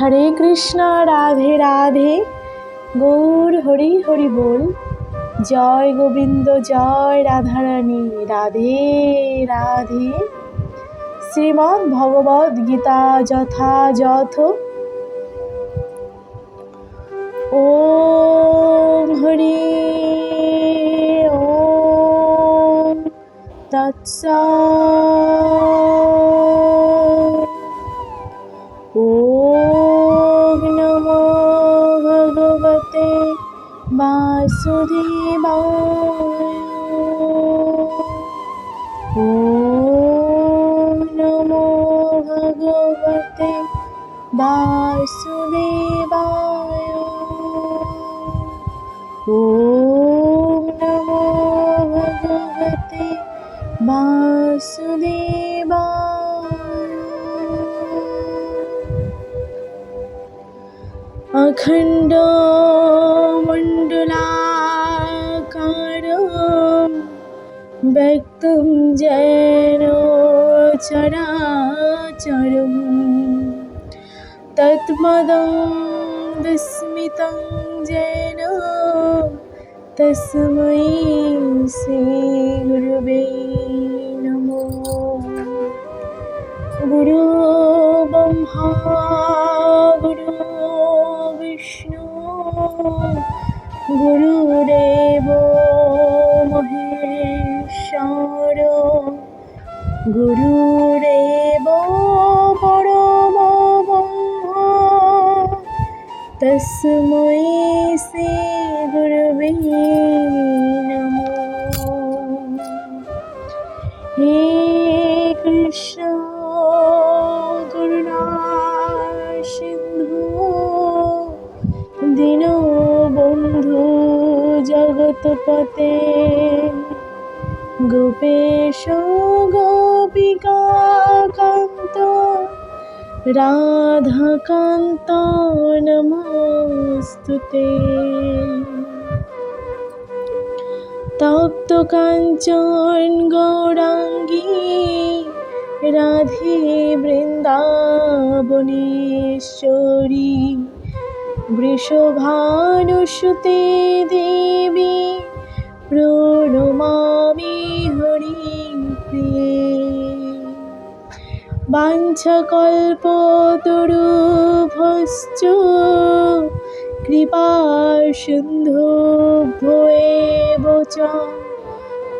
হরে কৃষ্ণ, রাধে রাধে। গৌর হরি হরি বল। জয় গোবিন্দ, জয় রাধারানী। রাধে রাধে। শ্রীমদ্ ভগবদ গীতা যথাযথ। ও হরি ও তৎসৎ ॐ वासुदेवाय तस्मै श्रीगुरुवे नमो गुरु ब्रह्मा गुरु विष्णु गुरुदेव महेश्वर गुरुदेव परम তসময়ে সে গুরবে নম হে কৃষ্ণ করুণা সিন্ধু দিন বন্ধু জগৎপতে গোপেশ গোপিকা কান্ত রাধাকান্ত নমস্তুতে তপ্ত কাঞ্চন গৌরাঙ্গী রাধে বৃন্দাবনেশ্বরী বৃষভানুসুতে দেবী প্রণমামি হরি প্রিয়ে বাঞ্ছকল্পতরুভশ্চ। কৃপা সিন্ধু ভয়েব চ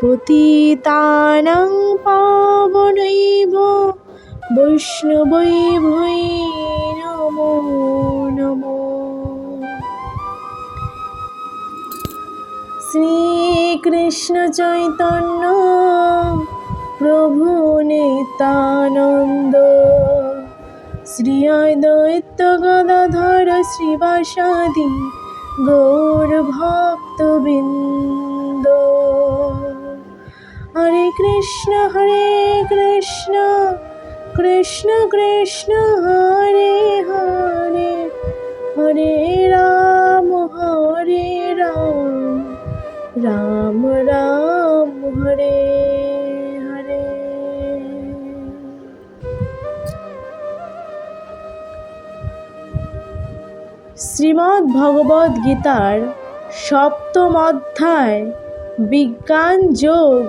পতিতানাং পাবনৈব। বৈষ্ণবৈ ভৈ নমো নমো। শ্রীকৃষ্ণ চৈতন্য প্রভু নিত্যানন্দ শ্রী অদ্বৈত গদাধর শ্রীবাসাদি গৌর ভক্তবৃন্দ। হরে কৃষ্ণ হরে কৃষ্ণ কৃষ্ণ কৃষ্ণ, হরে হরে হরে রাম। শ্রীমদ্ ভগবদ গীতার সপ্তম অধ্যায়, বিজ্ঞান যোগ,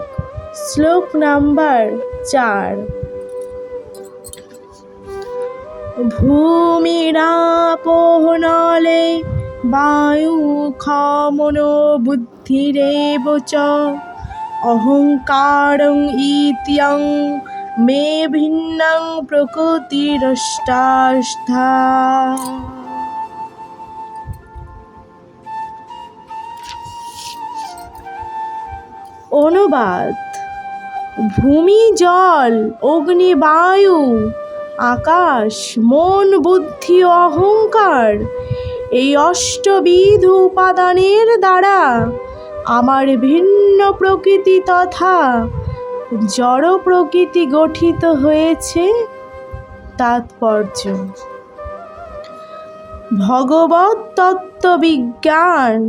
শ্লোক নাম্বার চার। ভূমিরাপোহনলে বায়ু খমনো বুদ্ধিরেব চ, অহংকারং ইতিয়ং মে ভিন্নং প্রকৃতিরষ্টাষ্ঠা। অনুবাদ। ভূমি, জল, অগ্নি, বায়ু, আকাশ, মন, বুদ্ধি, অহংকার, এই অষ্টবিধ উপাদানের দ্বারা আমার ভিন্ন প্রকৃতি তথা জড় প্রকৃতি গঠিত হয়েছে তাৎপর্য। ভগবত তত্ত্ববিজ্ঞান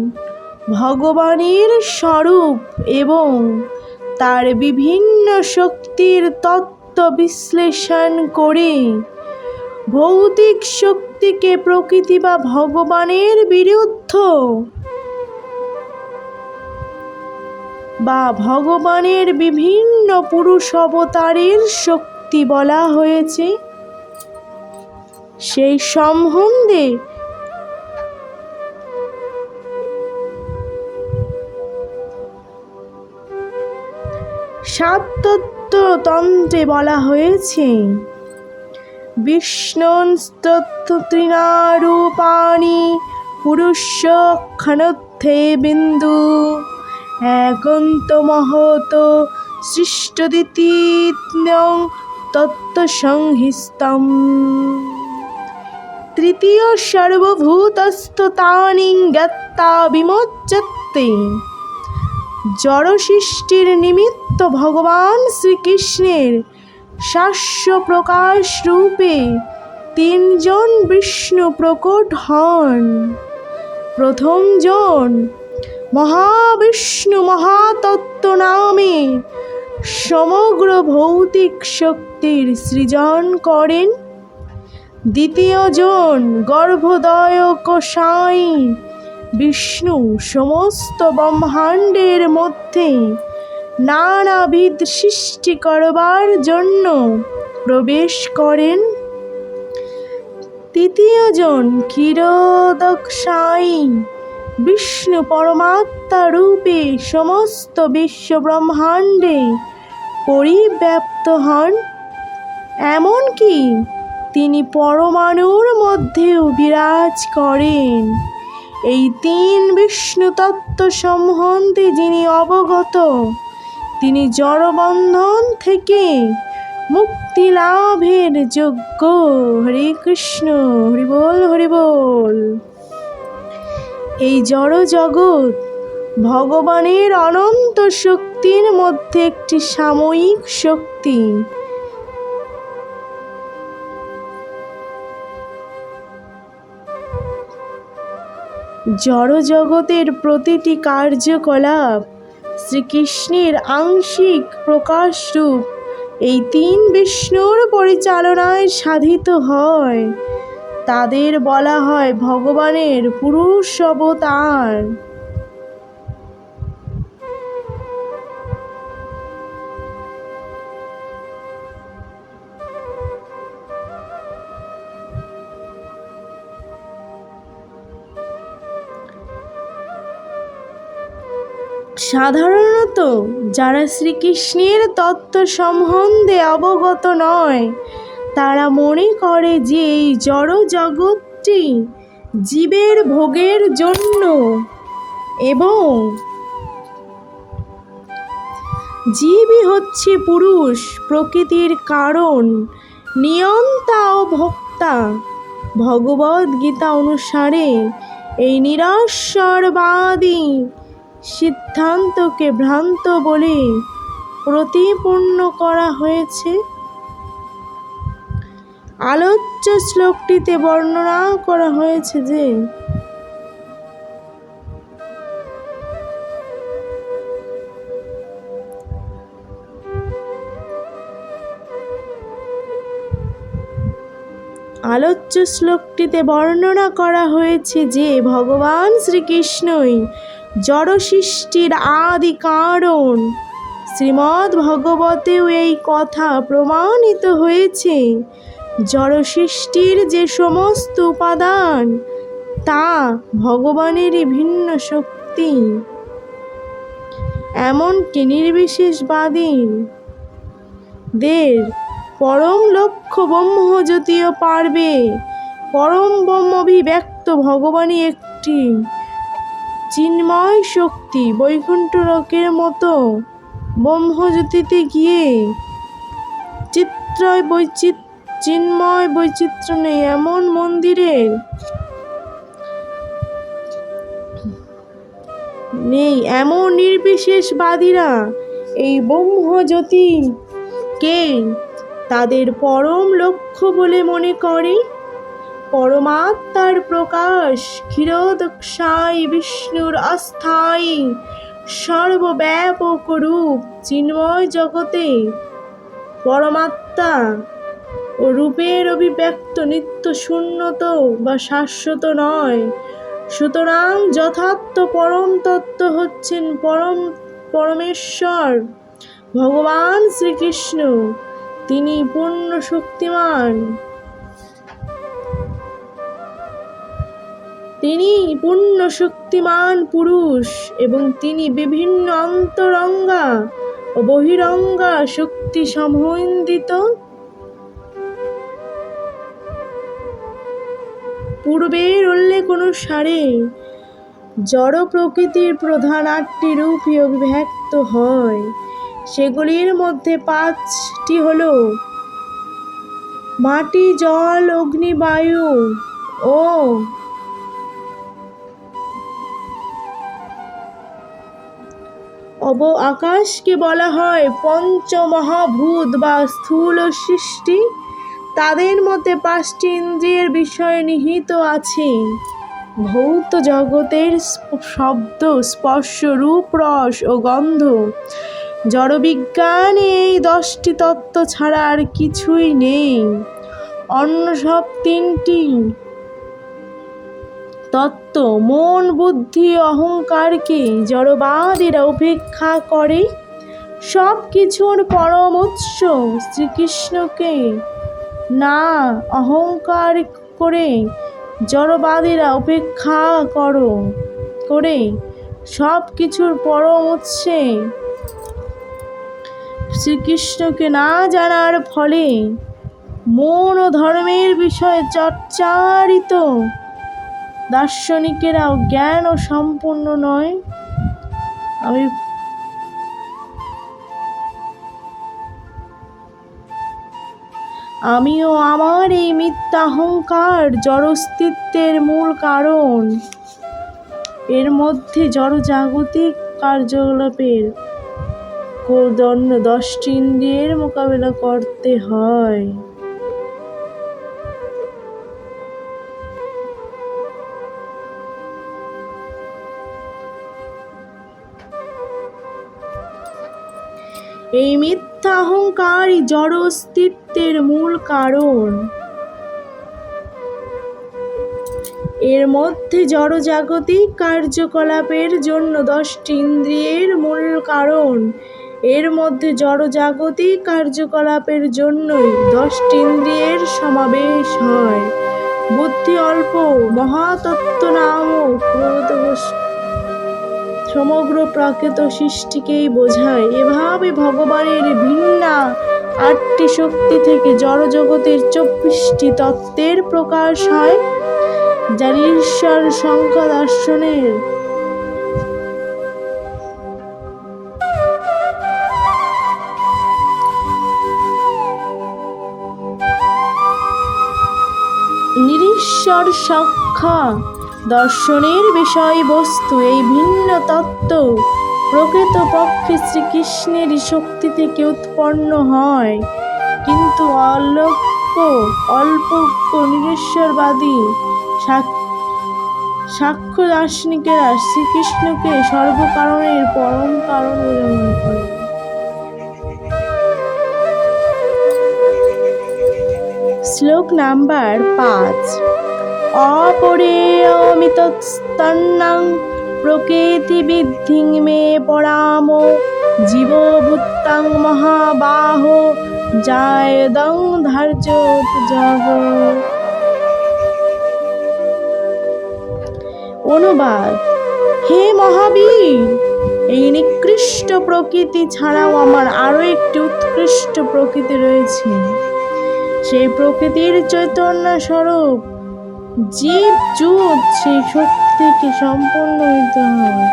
ভগবানের স্বরূপ এবং তার বিভিন্ন শক্তির তত্ত্ব বিশ্লেষণ করে ভৌতিক শক্তিকে প্রকৃতি বা ভগবানের বিরুদ্ধ বা ভগবানের বিভিন্ন পুরুষ অবতারের শক্তি বলা হয়েছে। সেই সম্বন্ধে সাতত্বতন্ত্রে বলা হয়েছে বিষ্ণুস্তৃণারূপাণি পুরুষ ক্ষণত্থে বিন্দু একন্ত মহত সৃষ্টদিতীত্যং তত্ত্বসংহিস্তম। তৃতীয় সর্বভূতস্থতানি জ্ঞাত্তা বিমোচতে জড়সৃষ্টির নিমিত্ত ভগবান শ্রীকৃষ্ণের শাস্য প্রকাশ রূপে তিনজন বিষ্ণু প্রকট হন। প্রথম জন মহাবিষ্ণু মহাতত্ত্ব নামে সমগ্র ভৌতিক শক্তির সৃজন করেন। দ্বিতীয় জন গর্ভদয় কোষাই বিষ্ণু সমস্ত ব্রহ্মাণ্ডের মধ্যে নানাবিধ সৃষ্টি করবার জন্য প্রবেশ করেন। তৃতীয় জন ক্ষীরোদকশায়ী বিষ্ণু পরমাত্মা রূপে সমস্ত বিশ্ব ব্রহ্মাণ্ডে পরিব্যাপ্ত হন। এমনকি তিনি পরমাণুর মধ্যেও বিরাজ করেন। এই তিন বিষ্ণু তত্ত্ব সম্বন্ধে যিনি অবগত তিনি জড়বন্ধন থেকে মুক্তি লাভের যোগ্য। হরে কৃষ্ণ হরিবোল হরিবোল এই জড় জগৎ ভগবানের অনন্ত শক্তির মধ্যে একটি সাময়িক শক্তি। জড় জগতের প্রতিটি কার্যকলাপ শ্রীকৃষ্ণের আংশিক প্রকাশ রূপ এই তিন বিষ্ণুর পরিচালনায় সাধিত হয়। তাদের বলা হয় ভগবানের পুরুষ অবতার। সাধারণত যারা শ্রীকৃষ্ণের তত্ত্ব সম্বন্ধে অবগত নয়, তারা মনে করে যে এই জড় জগৎটি জীবের ভোগের জন্য এবং জীবই হচ্ছে পুরুষ, প্রকৃতির কারণ, নিয়ন্তা ও ভোক্তা। ভগবদ্গীতা অনুসারে এই নিরাশ্বরবাদী সিদ্ধান্তকে ভ্রান্ত বলে প্রতিপন্ন করা হয়েছে। আলোচ্য শ্লোকটিতে বর্ণনা করা হয়েছে যে, আলোচ্য শ্লোকটিতে বর্ণনা করা হয়েছে যে, ভগবান শ্রীকৃষ্ণই জড় সৃষ্টির আদি কারণ। শ্রীমদ্ ভগবতেও এই কথা প্রমাণিত হয়েছে। জড় সৃষ্টির যে সমস্ত উপাদান, তা ভগবানেরই ভিন্ন শক্তি। এমনকি নির্বিশেষবাদী দের পরম লক্ষ্য ব্রহ্মজ্যোতিও পারবে। পরম ব্রহ্মভিব্যক্ত ভগবানই একটি। চিন্ময় শক্তি বৈকুণ্ঠ লোকের মতো ব্রহ্মজ্যোতিতে গিয়ে চিত্রয় বৈচিত্র চিন্ময় বৈচিত্র্য নেই এমন মন্দিরের নেই, এমন নির্বিশেষবাদীরা এই ব্রহ্মজ্যোতিকে তাদের পরম লক্ষ্য বলে মনে করে পরমাত্মার প্রকাশ, ক্ষীরোদক্ষায় বিষ্ণুর অস্থায়ী সর্বব্যাপক রূপ চিন্ময় জগতে। পরমাত্মা ও রূপের অভিব্যক্ত নিত্য শূন্যত বা শাশ্বত নয়। সুতরাং যথার্থ পরম তত্ত্ব হচ্ছেন পরম, পরমেশ্বর, ভগবান শ্রীকৃষ্ণ। তিনি পূর্ণ শক্তিমান। তিনি পূর্ণ শক্তিমান পুরুষ এবং তিনি বিভিন্ন অন্তরঙ্গা ও বহিরঙ্গা শক্তি সমন্বিত। পূর্বের উল্লেখ অনুসারে জড় প্রকৃতির প্রধান আটটি রূপই অভিব্যক্ত হয়। সেগুলির মধ্যে পাঁচটি হল মাটি, জল অগ্নি বায়ু ও অব আকাশকে বলা হয় পঞ্চমহাভূত বা স্থূল সৃষ্টি। তাদের মধ্যে পাঁচটি ইন্দ্রিয়ের বিষয়ে নিহিত আছে। ভৌত জগতের শব্দ, স্পর্শ, রূপ, রস ও গন্ধ। জড়বিজ্ঞানে এই দশটি তত্ত্ব ছাড়া আর কিছুই নেই। অন্য সব তিনটি তত্ত্ব, মন, বুদ্ধি, অহংকারকে জড়বাদীরা উপেক্ষা করে। সব কিছুর পরম উৎস শ্রীকৃষ্ণকে। না, অহংকার করে জড়বাদীরা উপেক্ষা করো, করে সব কিছুর পরম উৎসে। শ্রীকৃষ্ণকে না জানার ফলে মন ও ধর্মের বিষয়ে চর্চারিত দার্শনিকেরাও জ্ঞান ও সম্পূর্ণ নয়। আমি আমিও আমার এই মিথ্যা অহংকার জড়স্তিত্বের মূল কারণ। এর মধ্যে জড়জাগতিক কার্যকলাপের জন্য দশটি ইন্দ্রিয়ের মোকাবেলা করতে হয়। এই মিথ্যা অহংকারই জড় অস্তিত্বের মূল কারণ। এর মধ্যে জড়জাগতিক কার্যকলাপের জন্য দশটি ইন্দ্রিয়ের মূল কারণ। এর মধ্যে জড়জাগতিক কার্যকলাপের জন্যই দশটি ইন্দ্রিয়ের সমাবেশ হয়। বুদ্ধি অল্প, মহাতত্ত্ব নামক প্রগত সমগ্র প্রাকৃত সৃষ্টিকেই বোঝায়। এভাবে ভগবানের ভিন্না আটটি শক্তি থেকে জড়জগতের চব্বিশটি তত্ত্বের প্রকাশ হয়, যার ঈশ্বর সংখ্যা দর্শনের নিরীশ্বর সংখ্যা দর্শনের বিষয়বস্তু এই ভিন্ন তত্ত্ব প্রকৃতপক্ষে শ্রীকৃষ্ণেরই শক্তি থেকে উৎপন্ন হয়। কিন্তু অল্প অল্পজ্ঞ নিরীশ্বরবাদী সাক্ষ্য দার্শনিকেরা শ্রীকৃষ্ণকে সর্বকারণের পরম কারণ মনে শ্লোক নাম্বার পাঁচ। অপরেয়মিতস্তন্নং প্রকৃতিবিদ্ধিং মে পরাম জীবভূতাং মহাবাহ জায়দং ধার্য জগ অনুবাদ, হে মহাবীর, এই নিকৃষ্ট প্রকৃতি ছাড়াও আমার আরও একটি উৎকৃষ্ট প্রকৃতি রয়েছে। সেই প্রকৃতির চৈতন্য স্বরূপ জীব জুত সেই শক্তি থেকে সম্পন্ন হইতে হয়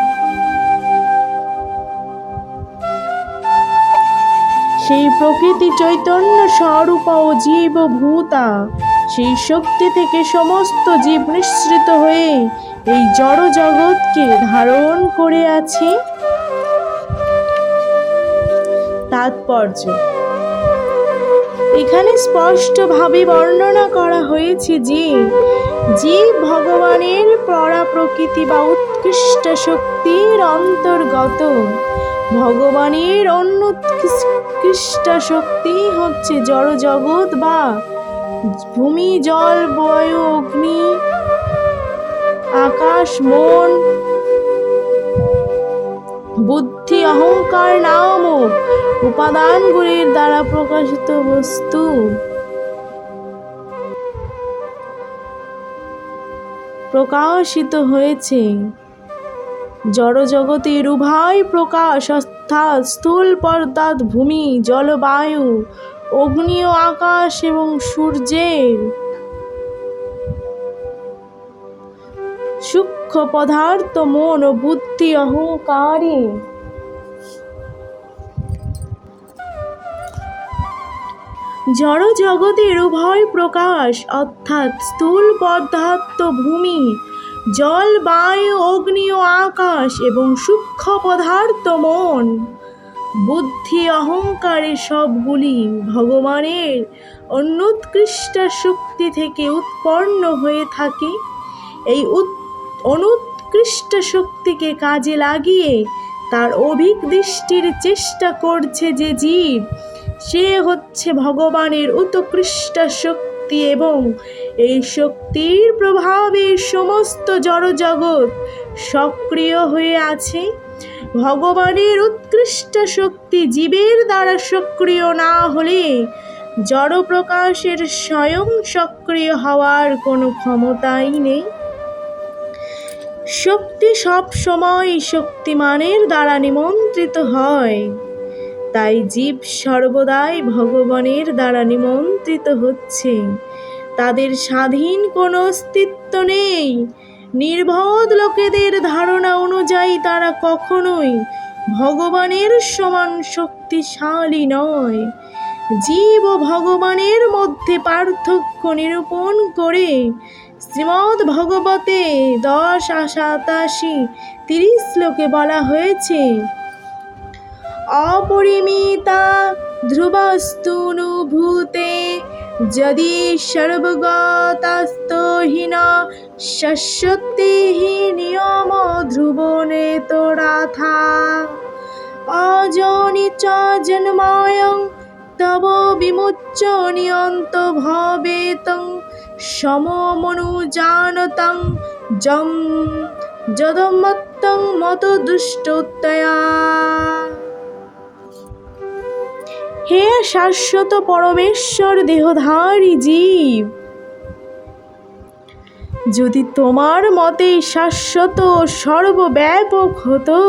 সেই প্রকৃতি চৈতন্য স্বরূপ ও জীব ভূতা সেই শক্তি থেকে সমস্ত জীব নিঃসৃত হয়ে এই জড় জগৎকে ধারণ করে আছে। তাৎপর্য। এখানে স্পষ্টভাবে বর্ণনা করা হয়েছে যে জীব ভগবানের পরা প্রকৃতি বা উৎকৃষ্ট শক্তির অন্তর্গত। ভগবানের অন্য উৎকৃষ্ট শক্তি হচ্ছে জড় জগৎ বা ভূমি, জল, বায়ু অগ্নি, আকাশ, মন, বুদ্ধি, অহংকার নামক উপাদানগুলির দ্বারা প্রকাশিত বস্তু। প্রকাশিত হয়েছে। জড়জগতের উভয় প্রকাশ অর্থাৎ স্থূল পর্দাত ভূমি, জলবায়ু, অগ্নি ও আকাশ এবং সূর্যের সূক্ষ্ম পদার্থ, মন ও বুদ্ধি অহংকারে জড় জগতের উভয় প্রকাশ, অর্থাৎ স্থূল পদার্থ ভূমি, জল, বায়ু, অগ্নি ও আকাশ এবং সূক্ষ্ম পদার্থ মন। বুদ্ধি, অহংকারে সবগুলি ভগবানের অনুৎকৃষ্ট শক্তি থেকে উৎপন্ন হয়ে থাকে। এই অনুৎকৃষ্ট শক্তিকে কাজে লাগিয়ে তার অভিক দৃষ্টির চেষ্টা করছে যে জীব সে হচ্ছে ভগবানের উৎকৃষ্ট শক্তি এবং এই শক্তির প্রভাবে সমস্ত জড়জগৎ সক্রিয় হয়ে আছে। ভগবানের উৎকৃষ্ট শক্তি জীবের দ্বারা সক্রিয় না হলে জড় প্রকাশের স্বয়ং সক্রিয় হওয়ার কোনো ক্ষমতাই নেই। শক্তি সব সময় শক্তিমানের দ্বারা নিমন্ত্রিত হয়। তাই জীব সর্বদাই ভগবানের দ্বারা নিমন্ত্রিত হচ্ছে। তাদের স্বাধীন কোনো অস্তিত্ব নেই। নির্বোধ লোকেদের ধারণা অনুযায়ী তারা কখনোই ভগবানের সমান শক্তিশালী নয়। জীব ও ভগবানের মধ্যে পার্থক্য নিরূপণ করে শ্রীমদ্ ভগবতে দশ সাতাশি তিরিশ শ্লোকে বলা হয়েছে অপরিমিতা ধ্রুবস্তুনুভূতে যদি সর্বগতস্তহীন শস্যতে হি নিয়ম ধ্রুবনে তোরাথা অজনি চ জন্মায়ং তব বিমুচ্চ নিয়ন্ত ভবেতং সমমনুজানতং জম যদমত্তং মত দুষ্টতয়া হে শাশ্বত পরমেশ্বর দেহধারী জীব, যদি তোমার মতে শাশ্বত সর্বব্যাপক হতো,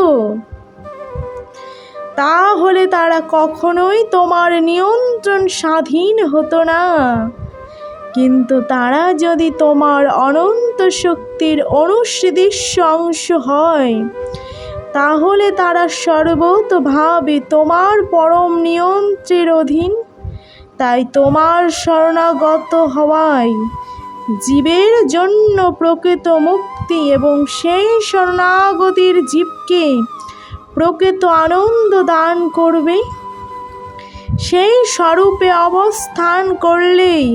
তাহলে তারা কখনোই তোমার নিয়ন্ত্রণ স্বাধীন হতো না। কিন্তু তারা যদি তোমার অনন্ত শক্তির অনুসৃদৃশ্য অংশ হয় তাহলে তারা সর্বতভাবে তোমার পরম নিয়ন্ত্রের অধীন। তাই তোমার শরণাগত হওয়ায় জীবের জন্য প্রকৃত মুক্তি এবং সেই শরণাগতির জীবকে প্রকৃত আনন্দ দান করবে। সেই স্বরূপে অবস্থান করলেই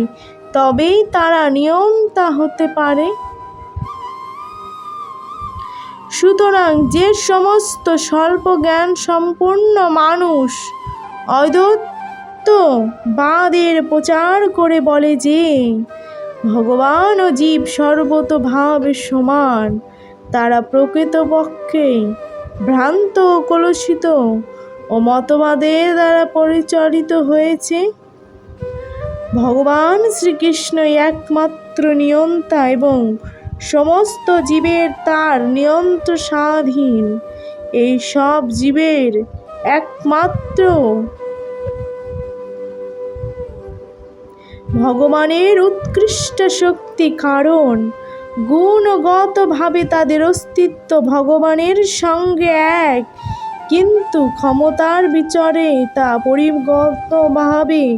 তবেই তারা নিয়ন্তা হতে পারে। সুতরাং যে সমস্ত স্বল্প জ্ঞান সম্পন্ন মানুষ অদ্বৈত বাদের প্রচার করে বলে যে, ভগবান ও জীব সর্বতভাবে সমান, তারা প্রকৃতপক্ষে ভ্রান্ত ও কলুষিত ও মতবাদের দ্বারা পরিচালিত হয়েছে। ভগবান শ্রীকৃষ্ণ একমাত্র নিয়ন্তা এবং সমস্ত জীবের তার নিয়ন্ত্র স্বাধীন এই সব জীবের একমাত্র ভগবানের উৎকৃষ্ট শক্তি কারণ। গুণগতভাবে তাদের অস্তিত্ব ভগবানের সঙ্গে এক। কিন্তু ক্ষমতার বিচারে তা পরিগতভাবে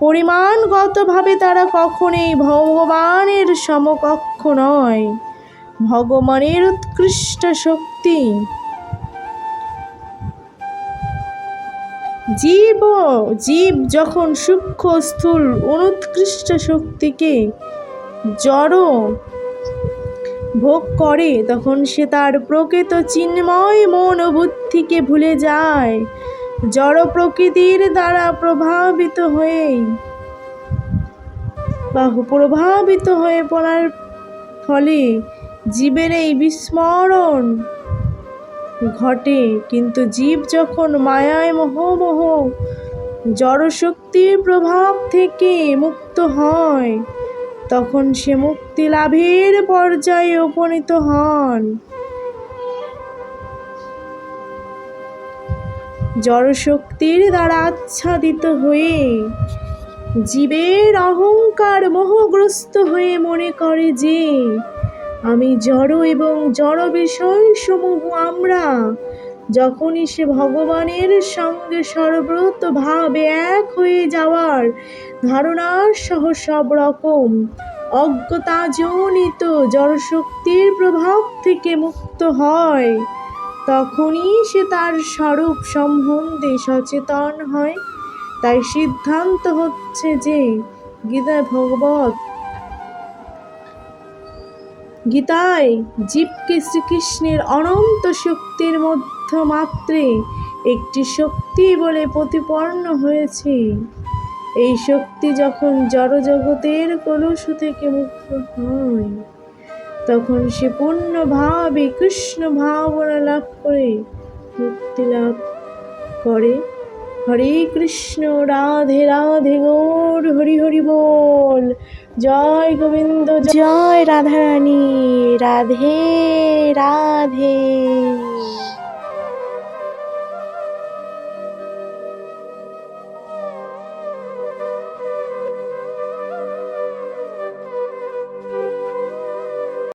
পরিমাণগতভাবে তারা কখনোই ভগবানের সমকক্ষ নয়। ভগবানের উৎকৃষ্ট শক্তি। জীব জীব যখন সূক্ষ্ম, স্থূল, অনুৎকৃষ্ট শক্তিকে জড় ভোগ করে, তখন সে তার প্রকৃত চিন্ময় মন বুদ্ধিকে ভুলে যায়। জড় প্রকৃতির দ্বারা প্রভাবিত হয়ে বা প্রভাবিত হয়ে পড়ার ফলে জীবের এই বিস্মরণ ঘটে। কিন্তু জীব যখন মায়ায় মোহমোহ, জড়শক্তির প্রভাব থেকে মুক্ত হয়, তখন সে মুক্তি লাভের পর্যায়ে উপনীত হন। জড়শক্তির দ্বারা আচ্ছাদিত হয়ে জীবের অহংকার মোহগ্রস্ত হয়ে মনে করে যে আমি জড় এবং জড় বিষয় সমূহ আমরা, যখনই সে ভগবানের সঙ্গে সর্বত ভাবে এক হয়ে যাওয়ার ধারণা সহ সব রকম অজ্ঞতাজনিত জড়শক্তির প্রভাব থেকে মুক্ত হয়। তখনই সে তার স্বরূপ সম্বন্ধে সচেতন হয়। তাই সিদ্ধান্ত হচ্ছে যে গীতা ভগবত গীতায় জীবকে শ্রীকৃষ্ণের অনন্ত শক্তির মধ্য মাত্রে একটি শক্তি বলে প্রতিপন্ন হয়েছে। এই শক্তি যখন জড়জগতের কলুষ থেকে মুক্ত হয় তখন সে পূর্ণভাবে কৃষ্ণ ভাবনা লাভ করে, মুক্তি লাভ করে। হরে কৃষ্ণ, রাধে রাধে গৌর, হরি হরি বল। জয় গোবিন্দ, জয় রাধারানী, রাধে রাধে।